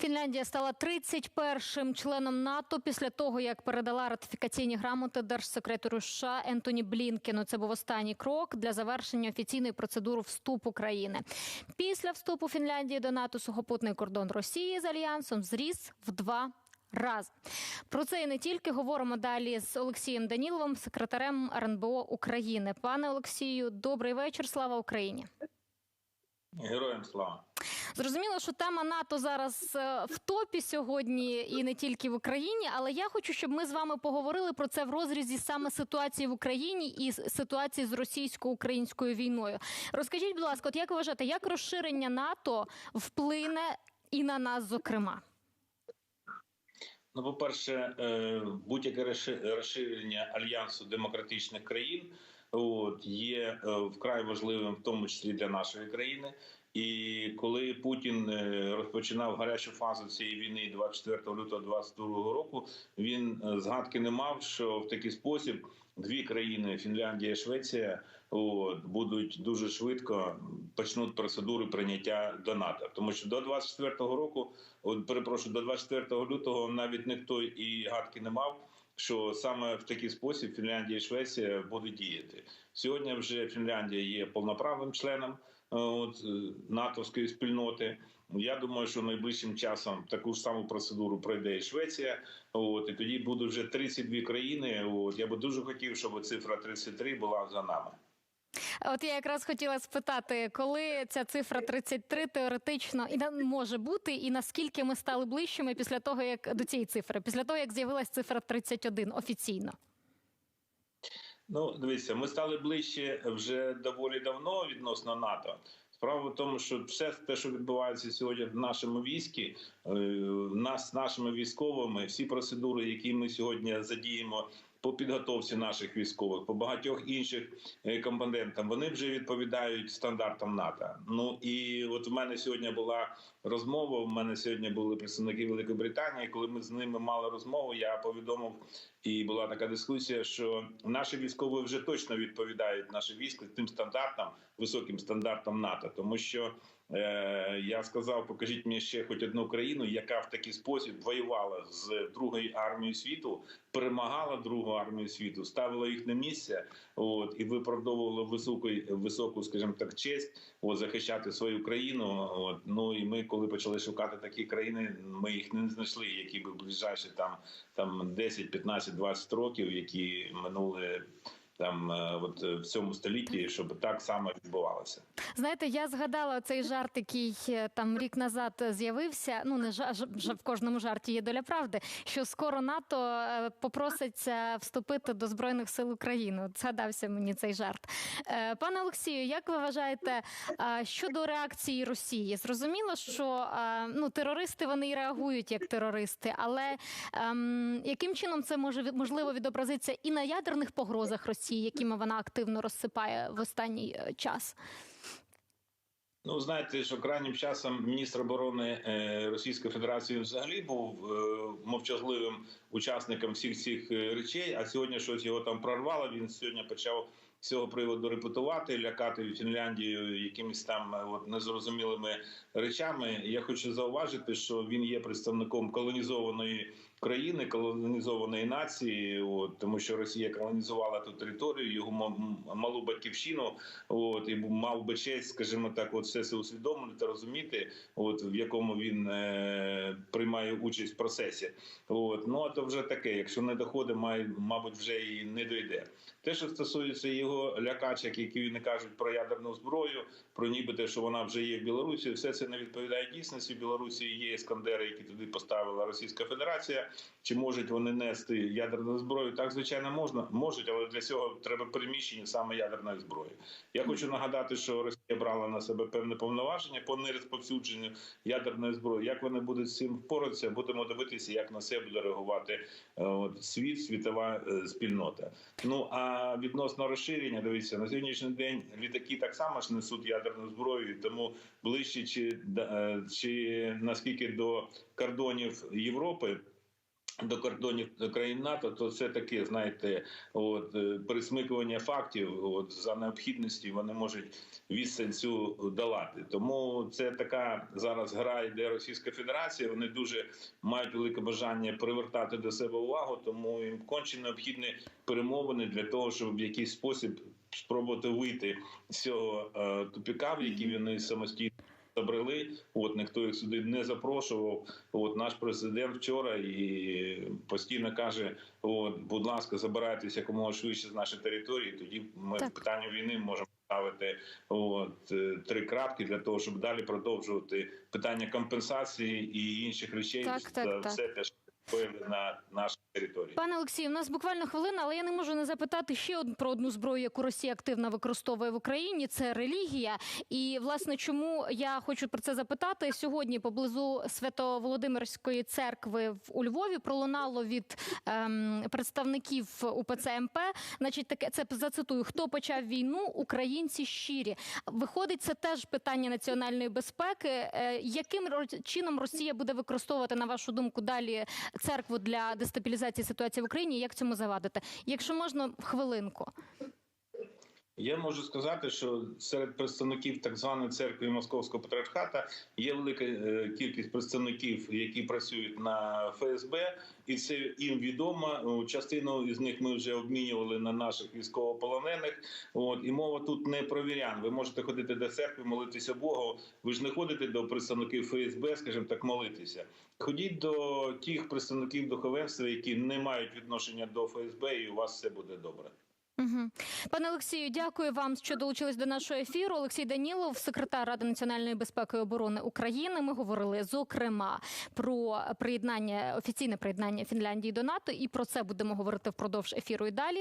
Фінляндія стала 31-м членом НАТО після того, як передала ратифікаційні грамоти держсекретарю США Ентоні Блінкену. Це був останній крок для завершення офіційної процедури вступу країни. Після вступу Фінляндії до НАТО сухопутний кордон Росії з альянсом зріс в два. Раз про це і не тільки говоримо далі з Олексієм Даніловим, секретарем РНБО України. Пане Олексію, добрий вечір. Слава Україні. Героям слава. Зрозуміло, що тема НАТО зараз е, в топі сьогодні і не тільки в Україні, але я хочу, щоб ми з вами поговорили про це в розрізі саме ситуації в Україні і ситуації з російсько-українською війною. Розкажіть, будь ласка, от як ви вважаєте, як розширення НАТО вплине і на нас, зокрема? Ну, по-перше, е, будь-яке розши- розширення альянсу демократичних країн от, є е, вкрай важливим, в тому числі для нашої країни. І коли Путін е, розпочинав гарячу фазу цієї війни 24 лютого 2022 року, він е, згадки не мав, що в такий спосіб дві країни Фінляндія і Швеція от, будуть дуже швидко почнуть процедури прийняття до НАТО, тому що до 24 року, от перепрошую, до 24 лютого навіть ніхто і гадки не мав. Що саме в такий спосіб Фінляндія і Швеція будуть діяти сьогодні? Вже Фінляндія є повноправним членом от, е, натовської спільноти. Я думаю, що найближчим часом таку ж саму процедуру пройде і Швеція. От і тоді будуть вже 32 країни. От я би дуже хотів, щоб цифра 33 була за нами. От я якраз хотіла спитати, коли ця цифра 33 теоретично і може бути, і наскільки ми стали ближчими після того, як до цієї цифри, після того як з'явилась цифра 31 офіційно. Ну, дивіться, ми стали ближче вже доволі давно відносно НАТО. Справа в тому, що все те, що відбувається сьогодні в нашому війську, е, нас нашими військовими, всі процедури, які ми сьогодні задіємо по підготовці наших військових, по багатьох інших е, компонентам, вони вже відповідають стандартам НАТО. Ну і от в мене сьогодні була розмова. В мене сьогодні були представники Великої Британії. Коли ми з ними мали розмову, я повідомив і була така дискусія, що наші військові вже точно відповідають наше військо тим стандартам, високим стандартам НАТО, тому що я сказав: покажіть мені ще хоч одну країну, яка в такий спосіб воювала з другою армією світу, перемагала другу армію світу, ставила їх на місце, от і виправдовувала високу, високу, скажімо так, честь, от захищати свою країну. От ну і ми, коли почали шукати такі країни, ми їх не знайшли, які би ближайші там там 10, 15, 20 років, які минули там е, от е, в цьому столітті, щоб так само відбувалося. Знаєте, я згадала цей жарт, який е, там рік назад з'явився. Ну не жа, в кожному жарті є доля правди. Що скоро НАТО попроситься вступити до збройних сил України. Згадався мені цей жарт. Пане Олексію, як ви вважаєте щодо реакції Росії? Зрозуміло, що ну терористи вони і реагують як терористи, але ем, яким чином це може можливо відобразитися і на ядерних погрозах Росії, якими вона активно розсипає в останній е, час? Ну, знаєте, що крайнім часом міністр оборони е, Російської Федерації взагалі був е, мовчазливим учасником всіх цих речей. А сьогодні щось його там прорвало. Він сьогодні почав з цього приводу репетувати, лякати Фінляндію якимись там от незрозумілими речами. Я хочу зауважити, що він є представником колонізованої країни, колонізованої нації, от, тому що Росія колонізувала ту територію, його малу батьківщину. От і мав би честь, скажімо так, от все це усвідомлювати, розуміти, от в якому він е, приймає участь в процесі. От ну а то вже таке. Якщо не доходить, має, мабуть, вже і не дойде. Те, що стосується його лякачок, які вони кажуть про ядерну зброю, про нібито, що вона вже є в Білорусі, все це не відповідає дійсності. В Білорусі є іскандери, які туди поставила Російська Федерація. Чи можуть вони нести ядерну зброю? Так, звичайно, можна можуть, але для цього треба приміщення саме ядерної зброї. Я хочу нагадати, що Росія брала на себе певне повноваження по нерозповсюдженню ядерної зброї. Як вони будуть з цим впоратися? Будемо дивитися, як на це буде реагувати е, от, світ, світова е, спільнота. Ну а відносно розширення, дивіться, на сьогоднішній день літаки так само ж несуть ядерну зброю, тому ближче чи, е, чи наскільки до кордонів Європи. До кордонів країн НАТО, то це таке, знаєте, от е, пересмикування фактів. От за необхідності вони можуть відстань цю долати. Тому це така зараз гра йде Російська Федерація. Вони дуже мають велике бажання привертати до себе увагу, тому їм конче необхідні перемовини для того, щоб в якийсь спосіб спробувати вийти з цього е, тупіка, в який вони самостійно забрели. От ніхто їх сюди не запрошував. От наш президент вчора і постійно каже: от, будь ласка, забирайтеся якомога швидше з нашої території. Тоді ми Так. в питанню війни можемо ставити от е, три крапки для того, щоб далі продовжувати питання компенсації і інших речей Так, за так, так. все те, що на нашій території. Пане Олексію, у нас буквально хвилина, але я не можу не запитати ще про одну зброю, яку Росія активно використовує в Україні. Це релігія. І власне, чому я хочу про це запитати сьогодні поблизу Свято-Володимирської церкви у Львові пролунало від ем, представників УПЦ МП. Значить, таке це зацитую: хто почав війну? Українці щирі. Виходить, це теж питання національної безпеки. Е, яким чином Росія буде використовувати, на вашу думку, далі церкву для дестабілізації ситуації в Україні? Як цьому завадити? Якщо можна, хвилинку. Я можу сказати, що серед представників так званої церкви Московського патріархата є велика е, кількість представників, які працюють на ФСБ, і це їм відомо. Ну, Частину із них ми вже обмінювали на наших військовополонених. От і мова тут не про вірян. Ви можете ходити до церкви, молитися Богу. Ви ж не ходите до представників ФСБ, скажімо так, молитися. Ходіть до тих представників духовенства, які не мають відношення до ФСБ, і у вас все буде добре. Угу. Пане Олексію, дякую вам, що долучились до нашого ефіру. Олексій Данілов, секретар Ради національної безпеки і оборони України. Ми говорили зокрема про приєднання офіційне приєднання Фінляндії до НАТО, і про це будемо говорити впродовж ефіру і далі.